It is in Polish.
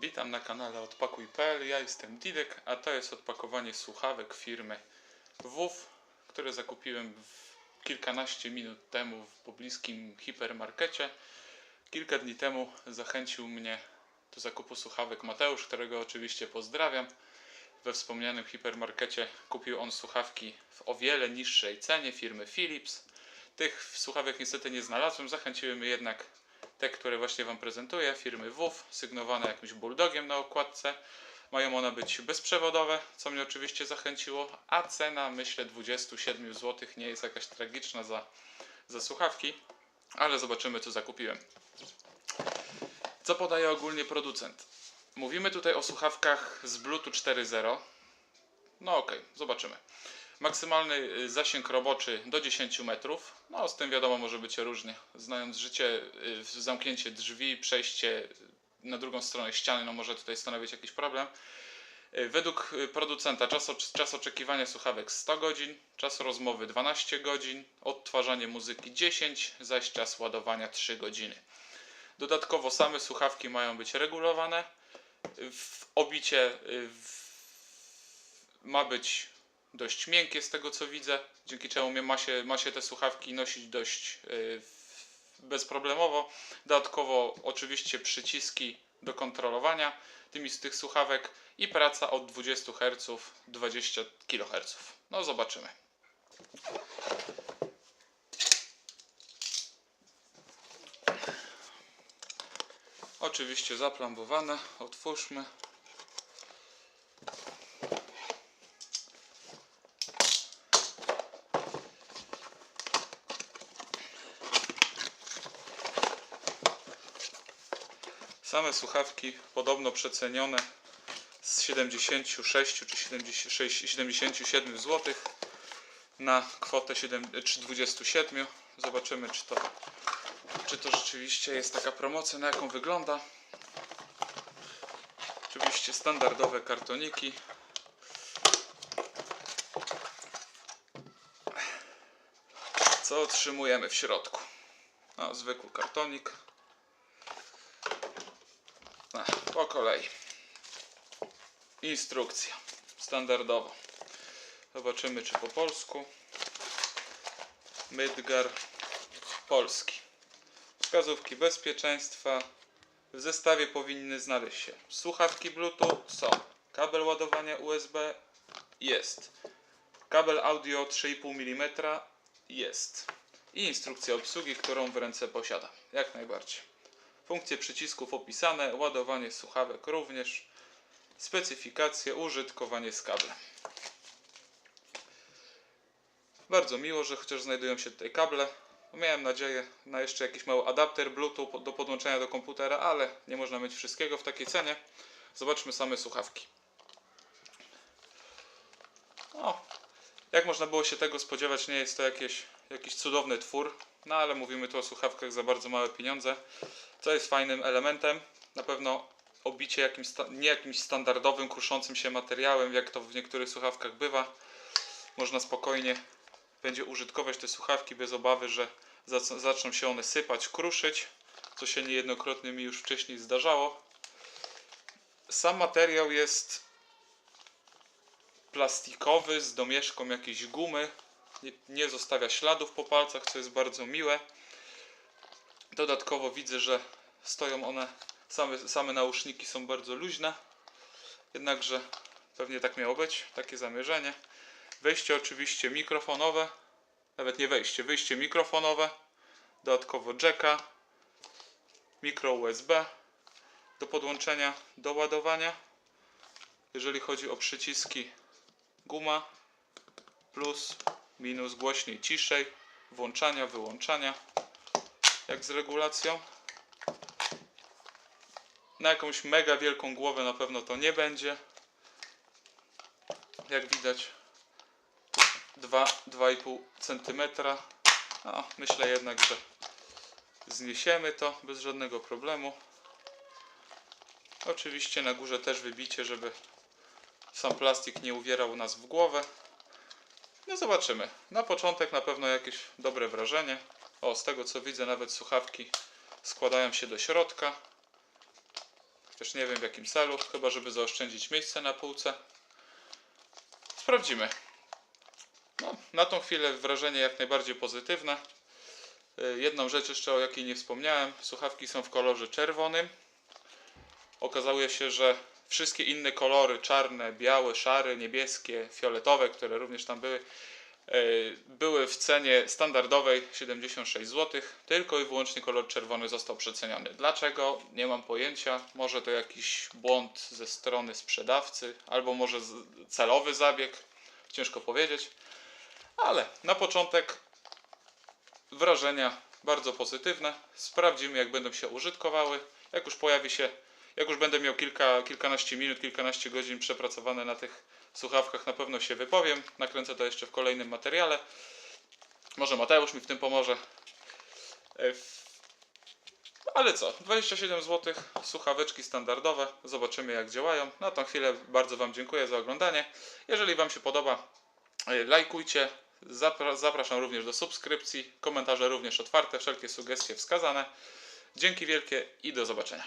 Witam na kanale odpakuj.pl. Ja jestem Didek, a to jest odpakowanie słuchawek firmy WUF, które zakupiłem kilkanaście minut temu w pobliskim hipermarkecie. Kilka dni temu zachęcił mnie do zakupu słuchawek Mateusz, którego oczywiście pozdrawiam. We wspomnianym hipermarkecie kupił on słuchawki w o wiele niższej cenie firmy Philips. Tych słuchawek niestety nie znalazłem, zachęciły mnie jednak te, które właśnie Wam prezentuję, firmy WUF, sygnowane jakimś bulldogiem na okładce. Mają one być bezprzewodowe, co mnie oczywiście zachęciło, a cena myślę 27 zł nie jest jakaś tragiczna za, za słuchawki, ale zobaczymy co zakupiłem. Co podaje ogólnie producent? Mówimy tutaj o słuchawkach z Bluetooth 4.0. No okej, zobaczymy. Maksymalny y, zasięg roboczy do 10 metrów. No, z tym wiadomo, może być różnie. Znając życie, y, zamknięcie drzwi, przejście na drugą stronę ściany, no może tutaj stanowić jakiś problem. Y, Według y, producenta czas, czas oczekiwania słuchawek 100 godzin, czas rozmowy 12 godzin, odtwarzanie muzyki 10, zaś czas ładowania 3 godziny. Dodatkowo same słuchawki mają być regulowane. W obicie y, ma być dość miękkie z tego co widzę, dzięki czemu ma się, ma się te słuchawki nosić dość y, bezproblemowo. Dodatkowo oczywiście przyciski do kontrolowania tymi z tych słuchawek i praca od 20 Hz 20 kHz. No zobaczymy. Oczywiście zaplambowane. Otwórzmy. Same słuchawki podobno przecenione z 76 czy 76, 77 zł na kwotę 7, czy 27. Zobaczymy, czy to, czy to rzeczywiście jest taka promocja, na jaką wygląda. Oczywiście standardowe kartoniki. Co otrzymujemy w środku? No, zwykły kartonik. Po kolei. Instrukcja. Standardowo. Zobaczymy, czy po polsku. Mydgar polski. Wskazówki bezpieczeństwa. W zestawie powinny znaleźć się słuchawki Bluetooth. Są. Kabel ładowania USB. Jest. Kabel audio 3,5 mm. Jest. I instrukcja obsługi, którą w ręce posiadam. Jak najbardziej. Funkcje przycisków opisane, ładowanie słuchawek również, specyfikacje, użytkowanie z kablem. Bardzo miło, że chociaż znajdują się tutaj kable. Miałem nadzieję na jeszcze jakiś mały adapter Bluetooth do podłączenia do komputera, ale nie można mieć wszystkiego w takiej cenie. Zobaczmy same słuchawki. O, jak można było się tego spodziewać, nie jest to jakieś, jakiś cudowny twór, no ale mówimy tu o słuchawkach za bardzo małe pieniądze. Co jest fajnym elementem, na pewno obicie jakimś, nie jakimś standardowym, kruszącym się materiałem, jak to w niektórych słuchawkach bywa. Można spokojnie będzie użytkować te słuchawki bez obawy, że zac- zaczną się one sypać, kruszyć, co się niejednokrotnie mi już wcześniej zdarzało. Sam materiał jest plastikowy, z domieszką jakiejś gumy. Nie, nie zostawia śladów po palcach, co jest bardzo miłe. Dodatkowo widzę, że stoją one, same, same nauszniki są bardzo luźne. Jednakże pewnie tak miało być, takie zamierzenie. Wejście oczywiście mikrofonowe, nawet nie wejście, wyjście mikrofonowe. Dodatkowo jacka, mikro USB do podłączenia, do ładowania. Jeżeli chodzi o przyciski, guma, plus, minus, głośniej, ciszej, włączania, wyłączania jak z regulacją. Na jakąś mega wielką głowę na pewno to nie będzie. Jak widać 2-2,5 cm. No, myślę jednak, że zniesiemy to bez żadnego problemu. Oczywiście na górze też wybicie, żeby sam plastik nie uwierał nas w głowę. No zobaczymy. Na początek na pewno jakieś dobre wrażenie. O, z tego co widzę, nawet słuchawki składają się do środka. chociaż nie wiem w jakim celu, chyba żeby zaoszczędzić miejsce na półce. Sprawdzimy. No, na tą chwilę wrażenie jak najbardziej pozytywne. Y, Jedną rzecz jeszcze, o jakiej nie wspomniałem, słuchawki są w kolorze czerwonym. Okazuje się, że wszystkie inne kolory, czarne, białe, szare, niebieskie, fioletowe, które również tam były, były w cenie standardowej 76 zł. Tylko i wyłącznie kolor czerwony został przeceniony. Dlaczego? Nie mam pojęcia. Może to jakiś błąd ze strony sprzedawcy, albo może celowy zabieg. Ciężko powiedzieć. Ale na początek wrażenia bardzo pozytywne. Sprawdzimy, jak będą się użytkowały. Jak już pojawi się, jak już będę miał kilka, kilkanaście minut, kilkanaście godzin przepracowane na tych słuchawkach, na pewno się wypowiem. Nakręcę to jeszcze w kolejnym materiale. Może Mateusz mi w tym pomoże. E, Ale co, 27 zł, słuchaweczki standardowe. Zobaczymy, jak działają. Na tą chwilę bardzo Wam dziękuję za oglądanie. Jeżeli Wam się podoba, e, lajkujcie. Zapra- Zapraszam również do subskrypcji. Komentarze również otwarte, wszelkie sugestie wskazane. Dzięki wielkie i do zobaczenia.